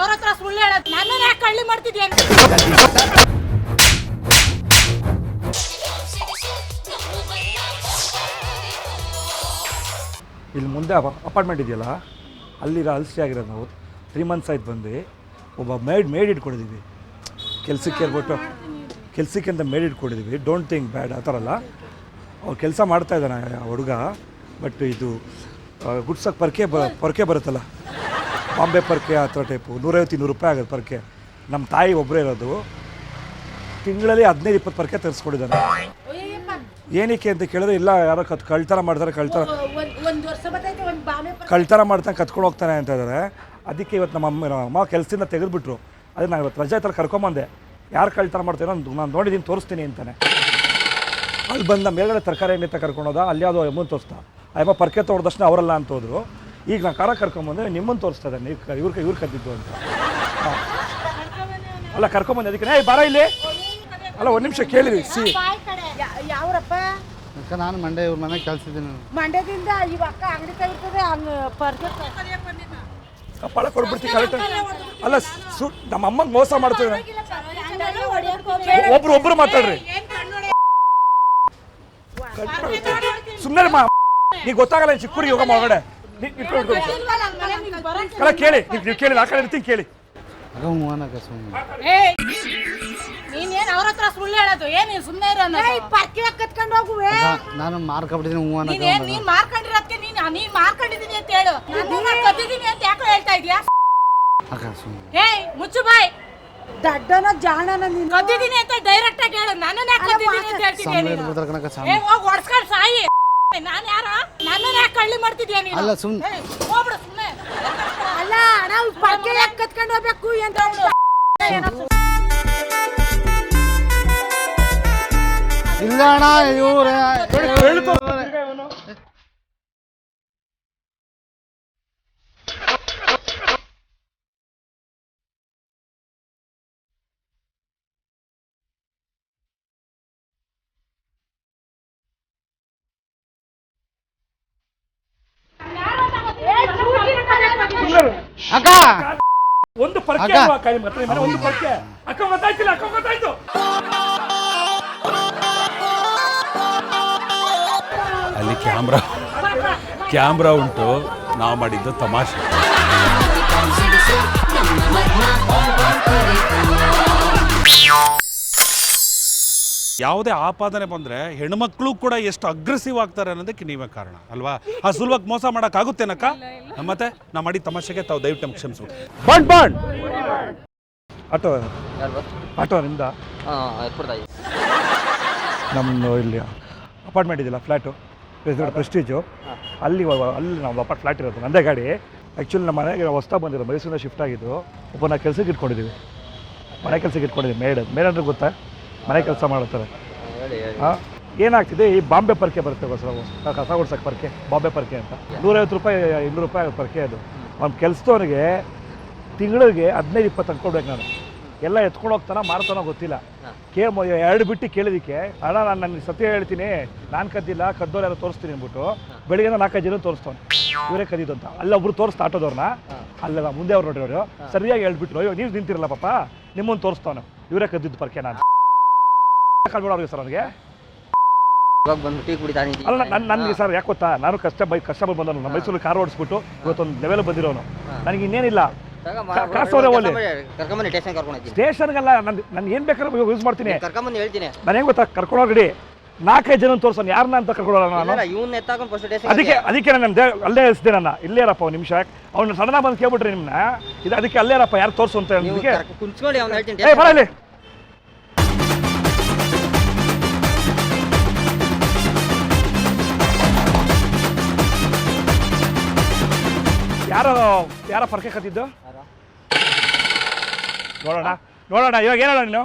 ಅವ್ರ ಸುಳ್ಳು ನನ್ನ ಯಾಕೆ ಕಳ್ಳಿ ಇಲ್ಲಿ ಮುಂದೆ ಅಪಾರ್ಟ್ಮೆಂಟ್ ಇದೆಯಲ್ಲ, ಅಲ್ಲಿರೋ ಅಲ್ಸಿ ಆಗಿರೋ ನಾವು. ತ್ರೀ ಮಂತ್ಸ್ ಆಯ್ತು ಬಂದು, ಒಬ್ಬ ಮೇಡ್ ಮೇಡ್ ಇಟ್ಕೊಂಡಿದ್ದೀವಿ ಕೆಲಸಕ್ಕೆ ಏರ್ಬಿಟ್ಟು ಕೆಲಸಕ್ಕೆ ಅಂತ ಮೇಡ್ ಇಟ್ಕೊಂಡಿದ್ದೀವಿ ಡೋಂಟ್ ಥಿಂಕ್ ಬ್ಯಾಡ್ ಆ ಥರ ಅಲ್ಲ. ಅವ್ರು ಕೆಲಸ ಮಾಡ್ತಾ ಇದ್ದಾನೆ ಹುಡುಗ. ಬಟ್ ಇದು ಗುಡ್ಸಕ್ಕೆ ಪರಕೆ ಬ ಪರ್ಕೆ ಬರುತ್ತಲ್ಲ. ಬಾಂಬೆ ಪರ್ಕೆ ಆ ಥರ ಟೈಪು. ನೂರೈವತ್ತು ಇನ್ನೂರು ರೂಪಾಯಿ ಆಗೋದು ಪರ್ಕೆ. ನಮ್ಮ ತಾಯಿ ಒಬ್ಬರೇ ಇರೋದು. ತಿಂಗಳಲ್ಲಿ ಹದಿನೈದು ಇಪ್ಪತ್ತು ಪರ್ಕೆ ತರಿಸ್ಕೊಂಡಿದ್ದಾನೆ. ಏನಕ್ಕೆ ಅಂತ ಕೇಳಿದ್ರೆ ಇಲ್ಲ ಯಾರೋ ಕತ್ ಕಳ್ತನ ಮಾಡ್ತಾರೆ ಕಳ್ತನ. ಕಳ್ತನ ಮಾಡ್ತಾನೆ ಕತ್ಕೊಂಡು ಹೋಗ್ತಾನೆ ಅಂತ ಇದ್ದಾರೆ ಅದಕ್ಕೆ ಇವತ್ತು ನಮ್ಮ ಅಮ್ಮ ನಮ್ಮ ಅಮ್ಮ ಕೆಲಸದಿಂದ ತೆಗೆದುಬಿಟ್ರು. ಅದಕ್ಕೆ ನಾನು ಇವತ್ತು ರಜೆ ಥರ ಕರ್ಕೊಂಬಂದೆ. ಯಾರು ಕಳ್ತನ ಮಾಡ್ತಾರೋ ನಾನು ನೋಡಿದ್ದೀನಿ ತೋರಿಸ್ತೀನಿ ಅಂತಾನೆ. ಅಲ್ಲಿ ಬಂದ ಮೇಲ್ಗಡೆ ತರಕಾರಿ ಅಂಗಡಿ ಹತ್ರ ಕರ್ಕೊಂಡೋದ ಅಲ್ಲಿ ಯಾವುದೋ ಎಮ್ಮನ್ ತೋರಿಸ್ತಾ ಅಯ್ಯಮ್ಮ ಪರ್ಕೆ ತಕ್ಷಣ ಅವರಲ್ಲ ಅಂತ ಹೋದ್ರು. ಈಗ ನಾನು ಕರ ಕರ್ಕೊಂಬಂದ್ರೆ ನಿಮ್ಮನ್ನು ತೋರಿಸ್ತದೆ ಇದ್ದಾನೆ ನೀವು ಇವ್ರ ಇವ್ರು ಕದ್ದಿದ್ದು ಅಂತ. ಅಲ್ಲ ಕರ್ಕೊಂಬಂದು ಅದಕ್ಕೆ ಏಯ್ ಬರ ಇಲ್ಲಿ. ಅಲ್ಲ ಒಂದು ನಿಮಿಷ ಕೇಳಿರಿ ಸಿ. ಯಾವ್ರಪ್ಪ? ಅಕ್ಕ ನಾನು ಮಂಡ್ಯ ಇವ್ರ ಮನೆ ಕಳ್ಸಿದ್ದೀನಿ ಮಂಡ್ಯದಿಂದ ಇವ ಅಕ್ಕ ಅಂಗಡಿ ತೆಗಿತದೆ ಹಂಗ ಪರ್ಸೆ ಪಳ ಕೊಡ್ಬಿಡ್ತೀನಿ ಕರೆಕ್ಟ್ ಅಲ್ಲ ಸು ನಮ್ಮ ಅಮ್ಮಂಗೆ ಮೋಸ ಮಾಡ್ತೀವಿ ಒಬ್ರು ಒಬ್ರು ಮಾತಾಡ್ರಿ. ಸುಮ್ಮನೆ ಮಾ. ನೀ ಗೊತ್ತಾಗಲ್ಲ ಚಿಕ್ಕ ಹುಡುಗಿ ಹೋಗಮ್ಮ ಒಳಗಡೆ. ಅಲ್ಲ ಕೇಳಿ. ನೀವು ಕೇಳಿ ಆ ಕಡೆ ಇರ್ತೀನಿ ಕೇಳಿ. ಅಕ್ಕ ಹ್ಞೂ ಅನ್ನಕ್ಕ ಸುಮ್ಮನೆ ನೀನೇನ್ ಅವ್ರ ಹತ್ರ ಸುಳ್ಳು ಹೇಳೋದು? ಏನ್ ನೀನ್ ಸುಮ್ನೆ ಇರೋ ಪರ್ಕೆ ಕತ್ಕೊಂಡು ಹೋಗುವೆ. ನಾನು ಮಾರ್ಕೊಂಡ್ಬಿಟ್ಟಿದ್ದೀನಿ ಹ್ಞೂ ಅನ್ನಕ್ಕ ನೀನೇನ್ ನೀನ್ ಮಾರ್ಕೊಂಡಿರೋದಕ್ಕೆ ನೀನ್ ನೀನ್ ಮಾರ್ಕೊಂಡಿದೀನಿ ಅಂತ ಹೇಳು. ನಾನು ಕದ್ದಿದೀನಿ ಅಂತ ಯಾಕೋ ಹೇಳ್ತಾ ಇದೀಯಾ? ಅಕ್ಕ ಸುಮ್ಮನೆ ಏಯ್ ಮುಚ್ಚು ಬಾಯ್. ದಡ್ಡನ ಜಾಣನ ನೀನು. ಕದ್ದಿದೀನಿ ಅಂತ ಡೈರೆಕ್ಟ್ ಆಗಿ ಹೇಳು. ನಾನು ಯಾಕೆ ಕದ್ದಿದೀನಿ ಅಂತ ಹೇಳ್ತಿದ್ಯಾ ನೀನು? ಬಿಡ್ತಾರೆ ಏ ಹೋಗ್ ಹೊಡ್ಸ್ಕೊಂಡ್ ಸಾಯಿ. ನಾನ್ ಯಾರ ನಾನು ಯಾಕೆ ಕಳ್ಳಿ ಮಾಡ್ತಿದ್ಯಾ ನೀನು ಅಲ್ಲ, ಸುಮ್ನೆ. ಹೋಗ್ಬಿಡು ಸುಮ್ನೆ ಅಲ್ಲ ನಾವು ಪರ್ಕೆ ಯಾಕೆ ಕತ್ಕೊಂಡು ಹೋಗ್ಬೇಕು ಅಂತ ಇಲ್ಲ ಅಣ್ಣ ಇವ್ರೆ ಅಕ್ಕ! ಒಂದು ಪರ್ಕೆ. ಅಲ್ವಾ ಒಂದು ಪರ್ಕೆ. ಅಕ್ಕ ಗೊತ್ತಾಯ್ತಿಲ್ಲ ಅಕ್ಕ ಗೊತ್ತಾಯ್ತು. ಅಲ್ಲಿ ಕ್ಯಾಮ್ರಾ ಕ್ಯಾಮ್ರಾ ಉಂಟು. ನಾವು ಮಾಡಿದ್ದು ತಮಾಷೆ. ಯಾವುದೇ ಆಪಾದನೆ ಬಂದರೆ ಹೆಣ್ಮಕ್ಳು ಕೂಡ ಎಷ್ಟು ಅಗ್ರೆಸಿವ್ ಆಗ್ತಾರೆ ಅನ್ನೋದಕ್ಕೆ ನೀವೇ ಕಾರಣ ಅಲ್ವಾ? ಆ ಸುಲಭಕ್ಕೆ ಮೋಸ ಮಾಡೋಕ್ಕಾಗುತ್ತೇನಕ್ಕ? ಮತ್ತೆ ನಾ ಮಾಡಿ ತಮಾಷೆಗೆ ತಾವು ದಯವಿಟ್ಟು ನಮ್ಗೆ ಕ್ಷಮಿಸ್ಬೋದು ಬಾಂಡ್ ಬಾಂಡ್! ಆಟೋ ಆಟೋ ನಿಮ್ದ? ನಮ್ಮದು ಇಲ್ಲಿ ಅಪಾರ್ಟ್ಮೆಂಟ್ ಇದೆಯಲ್ಲ ಫ್ಲ್ಯಾಟು ಪ್ರೆಸ್ಟೀಜು ಅಲ್ಲಿ ಅಲ್ಲಿ ನಾವು ಅಪಾರ್ಟ್ ಫ್ಲ್ಯಾಟ್ ಇರೋದು ನಂದೇ ಗಾಡಿ. ಆ್ಯಕ್ಚುಲಿ ನಮ್ಮ ಮನೆಗೆ ಹೊಸ್ತಾ ಬಂದಿರೋ ಮೈಸೂರಿಂದ ಶಿಫ್ಟ್ ಆಗಿದ್ದು ಒಬ್ಬ ನಾವು ಕೆಲಸಕ್ಕೆ ಇಟ್ಕೊಂಡಿದ್ದೀವಿ ಮನೆ ಕೆಲಸಕ್ಕೆ ಇಟ್ಕೊಂಡಿದ್ದೀವಿ ಮೇಡ್ ಮೇರೆಂದ್ರೆ ಅಂದ್ರೆ ಗೊತ್ತಾ? ಮನೆ ಕೆಲಸ ಮಾಡುತ್ತಾರೆ. ಹಾಂ ಏನಾಗ್ತಿದೆ? ಈ ಬಾಂಬೆ ಪರ್ಕೆ ಬರುತ್ತೆ ಹೊಸ ಹೊಸ- ಕಸ ಗುಡ್ಸಕ್ಕೆ ಪರ್ಕೆ ಬಾಂಬೆ ಪರ್ಕೆ ಅಂತ. ನೂರೈವತ್ತು ರೂಪಾಯಿ ಇನ್ನೂರು ರೂಪಾಯಿ ಪರ್ಕೆ ಅದು. ಅವ್ನು ಕೆಲಸದವನಿಗೆ ತಿಂಗಳಿಗೆ ಹದಿನೈದು ಇಪ್ಪತ್ತು ಅಂದ್ಕೊಡ್ಬೇಕು ನಾನು. ಎಲ್ಲ ಎತ್ಕೊಂಡು ಹೋಗ್ತಾನ ಮಾರ್ತಾನೋ ಗೊತ್ತಿಲ್ಲ. ಕೇ ಎರಡು ಬಿಟ್ಟು ಕೇಳಿದಕ್ಕೆ ಅಣ್ಣ ನಾನು ನನಗೆ ಸತ್ಯ ಹೇಳ್ತೀನಿ ನಾನು ಕದ್ದಿಲ್ಲ ಕದ್ದೋರು ಯಾರು ತೋರಿಸ್ತೀನಿ ಅಂದ್ಬಿಟ್ಟು ಬೆಳಿಗ್ಗೆ ನಾಲ್ಕೈದು ಜನ ತೋರಿಸ್ತಾನೆ ಇವರೇ ಕದ್ದಿದ್ದು ಅಂತ. ಅಲ್ಲೊಬ್ರು ತೋರಿಸ್ತಾ ಆಟೋದವ್ರನ್ನ? ಅಲ್ಲ ಮುಂದೆ ಅವ್ರು ನೋಡಿರೋರು ಸರಿಯಾಗಿ ಹೇಳ್ಬಿಟ್ರು ಅಯ್ಯೋ ನೀವು ನಿಂತಿರಲ್ಲ ಪಾಪ ನಿಮ್ಮನ್ನು ತೋರಿಸ್ತಾನೆ ಇವರೇ ಕದ್ದಿದ್ದು ಪರ್ಕೆ ನಾನು ಕಾಲ್ಬೇಡ ಅವ್ರಿಗೆ ಸರ್ ನನಗೆ ಇವಾಗ ಬಂದು ಟೀ. ಅಲ್ಲ ನನ್ನ ನನಗೆ ಸರ್ ಯಾಕೆ ಗೊತ್ತಾ? ನಾನು ಕಷ್ಟ ಬೈ ಕಷ್ಟಪಟ್ಟು ಬಂದವನು. ನಮ್ಮ ಮೈಸೂರು ಕಾರ್ ಓಡಿಸ್ಬಿಟ್ಟು ಇವತ್ತೊಂದು ಲೆವೆಲ್ ಬಂದಿರೋನು. ನನಗೆ ಇನ್ನೇನಿಲ್ಲ. ಕಾಸು ಒಲೆ. ಕರ್ಕೊಂಬನ್ನಿ ಸ್ಟೇಷನ್ ಕರ್ಕೊಂಡು ಸ್ಟೇಷನ್ಗೆಲ್ಲ ನಾನು ನಾನು ಏನು ಬೇಕಾದ್ರೂ ಯೂಸ್ ಮಾಡ್ತೀನಿ. ಕರ್ಕೊಂಬಂದು ಹೇಳ್ತೀನಿ. ನಾನು ಹೆಂಗೆ ಗೊತ್ತಾ? ಕರ್ಕೊಂಡೋಗ್ರಿ ನಾಲ್ಕೈದು ಜನ ತೋರ್ಸೋನು ಯಾರನ್ನ ಅಂತ ಕರ್ಕೊಳ್ಳೋಣ ನಾನು? ಎತ್ತಾಕೊಂಡು ಫಸ್ಟ್ ಅದಕ್ಕೆ ಅದಕ್ಕೆ ನಾನು ದೇ ಅಲ್ಲೇ ಇರಿಸ್ದೆ ನನ್ನ. ಇಲ್ಲೇ ಇರಪ್ಪ ಒಂದು ನಿಮಿಷ. ಅವ್ನು ಸಡನ್ ಬಂದು ಕೇಳ್ಬಿಟ್ರಿ ನಿಮ್ಮನ್ನ ಇದು ಅದಕ್ಕೆ ಅಲ್ಲೇ ಇರಪ್ಪ ಯಾರು ತೋರಿಸು ಅಂತ ಹೇಳಿ ಅವ್ನು ಹೇಳ್ತೀನಿ. ಏ ಯಾರೋ ಯಾರ ಪರ್ಕೆ ಕತ್ತಿದ್ದು ನೋಡೋಣ. ನೋಡೋಣ ಇವಾಗ ಏನೋಣ ನೀನು?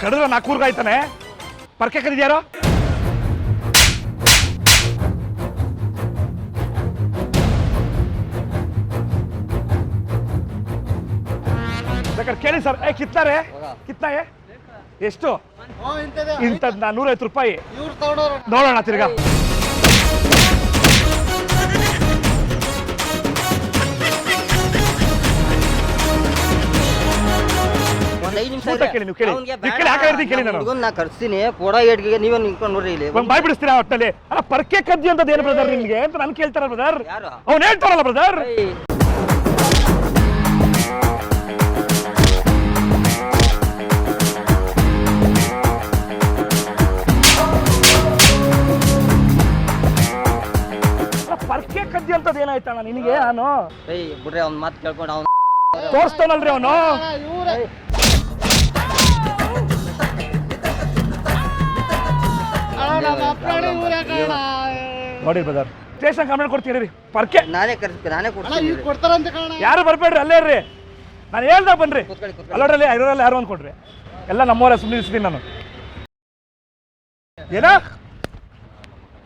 ಕಡಿದ್ರೆ ನಾಲ್ಕೂರ್ಗ ಆಯ್ತಾನೆ. ಪರ್ಕೆ ಕದಿದ್ಯಾರೋ ಬೇಕಾದ್ರೆ ಕೇಳಿ ಸರ್. ಏ ಕಿತ್ತಾರೆ ಕಿತ್ನಾಗೆ ಎಷ್ಟು? ಇಂಥದ್ದು. ನಾನ್ನೂರೈವತ್ತು ರೂಪಾಯಿ. ನೋಡೋಣ ತಿರ್ಗಾ. ಕೇಳಿ ನೀವು ಕೇಳಿ. ಕೇಳಿ ಹಾಕಿರ್ತೀನಿ ಕೇಳಿ ನಾನು. ನಾ ಕರ್ಸ್ತೀನಿ. ಕೊಡ ಏಟ್ಗೆ ನೀವೇ ನಿಂತ್ಕೊಂಡು ನೋಡ್ರಿ ಇಲ್ಲಿ. ಒಂದು ಬಾಯ್ ಬಿಡಿಸ್ತೀರಾ ಒಟ್ಟಲ್ಲಿ ಅಲ್ಲ ಪರ್ಕೆ ಕದ್ದಿ ಅಂತದ್ದು ಏನು ಬ್ರದರ್ ನಿಮಗೆ? ಅಂತ ನಾನು ಕೇಳ್ತಾರ ಬ್ರದರ್ ಅವ್ನು ಹೇಳ್ತಾರಲ್ಲ ಬ್ರದರ್ ಏನಾಯ್ತಣ್ಣ ನಿನಗೆ ನಾನು ಏಯ್ ಬಿಡ್ರಿ ಅವ್ನ ಮಾತು ಕೇಳ್ಕೊಂಡು ಅವ್ನು ತೋರಿಸ್ತಾನಲ್ರಿ ಅವನು. ನೋಡಿ ಬದರ್ ಸ್ಟೇಷನ್ ಕಂಪ್ಲೇಂಟ್ ಕೊಡ್ತೀನಿ ರೀ ಪರ್ಕೆ. ನಾನೇ ಕರ್ಸ್ತೀನಿ ನಾನೇ ಕೊಡ್ತೀನಿ ಕೊಡ್ತಾರಂತ ಕಾರಣ. ಯಾರು ಬರ್ಬೇಡ್ರಿ ಅಲ್ಲೇ ರೀ ನಾನು ಹೇಳ್ದೆ ಬನ್ರಿ. ಕೂತ್ಕೊಳ್ಳಿ ಕೂತ್ಕೊಳ್ಳಿ. ಅಲ್ಲೋಡ್ರಲ್ಲಿ ಐರೋರಲ್ಲಿ ಯಾರು ಅಂದ್ಕೊಡ್ರಿ? ಎಲ್ಲ ನಮ್ಮವರ ಸುಮ್ಮನೆ ಇಸ್ತೀನಿ ನಾನು. ಏನೋ?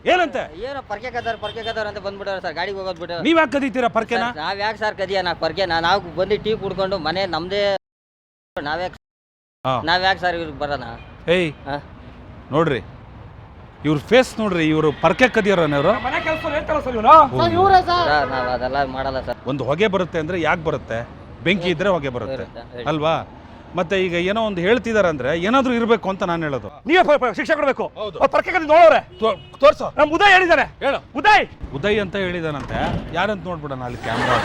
ಏನಂತೆ? ಏನೋ ಪರ್ಕೆ ಕದಾರ ಪರ್ಕೆ ಕದಾರ ಅಂತ ಬಂದ್ಬಿಟ್ಟಾರ ಸರ್ ಗಾಡಿಗೆ ಹೋಗೋದ್ ಬಿಟ್ಟು. ನೀವ್ ಯಾಕೆ ಕದೀತೀರಾ ಪರ್ಕೆನ? ಸರ್, ನಾವ್ ಯಾಕೆ ಸರ್ ಕದಿಯ? ನಾ ಪರ್ಕೆ ನಾ ನಾವು ಬಂದು ಟೀ ಕುಡ್ಕೊಂಡು ಮನೆ ನಮ್ದೇ ನಾವ್ಯಾಕ್ ಹಾ. ನಾವ್ಯಾಕೆ ಸರ್ ಇವ್ರಿಗೆ ಬರೋಣ ಏಯ್ ಹಾ? ನೋಡ್ರಿ ಇವ್ರ ಫೇಸ್ ನೋಡ್ರಿ ಇವರು ಪರ್ಕೆ ಕದಿಯೋರನ್ನವರು ಮನೆ ಕೆಲಸ ಹೇಳ್ತಾರ ಸರ್ ಇವನು ಇವ್ರೆ ಸರ್. ಸರ್ ನಾವ್ ಅದೆಲ್ಲ ಮಾಡಲ್ಲ ಸರ್. ಒಂದು ಹೊಗೆ ಬರುತ್ತೆ ಅಂದ್ರೆ ಯಾಕೆ ಬರುತ್ತೆ? ಬೆಂಕಿ ಇದ್ರೆ ಹೊಗೆ ಬರುತ್ತೆ, ಅಲ್ವಾ? ಮತ್ತೆ ಈಗ ಏನೋ ಒಂದು ಹೇಳ್ತಿದಾರೆ ಅಂದ್ರೆ ಏನಾದ್ರೂ ಇರಬೇಕು ಅಂತ ನಾನು ಹೇಳೋದು. ನೀವೇ ಪ- ಪ- ಶಿಕ್ಷೆ ಕೊಡಬೇಕು. ಹೌದು. ಪರ್ಕೆ ನೋಡೋರೆ ತೋರ್ಸೋ. ನಮ್ಮ ಉದಯ್ ಹೇಳಿದ್ದಾರೆ ಹೇಳು. ಉದಯ್. ಉದಯ್ ಅಂತ ಹೇಳಿದಾನಂತೆ. ಯಾರಂತ ನೋಡ್ಬಿಡೋಣ ಅಲ್ಲಿ ಕ್ಯಾಮ್ರಾ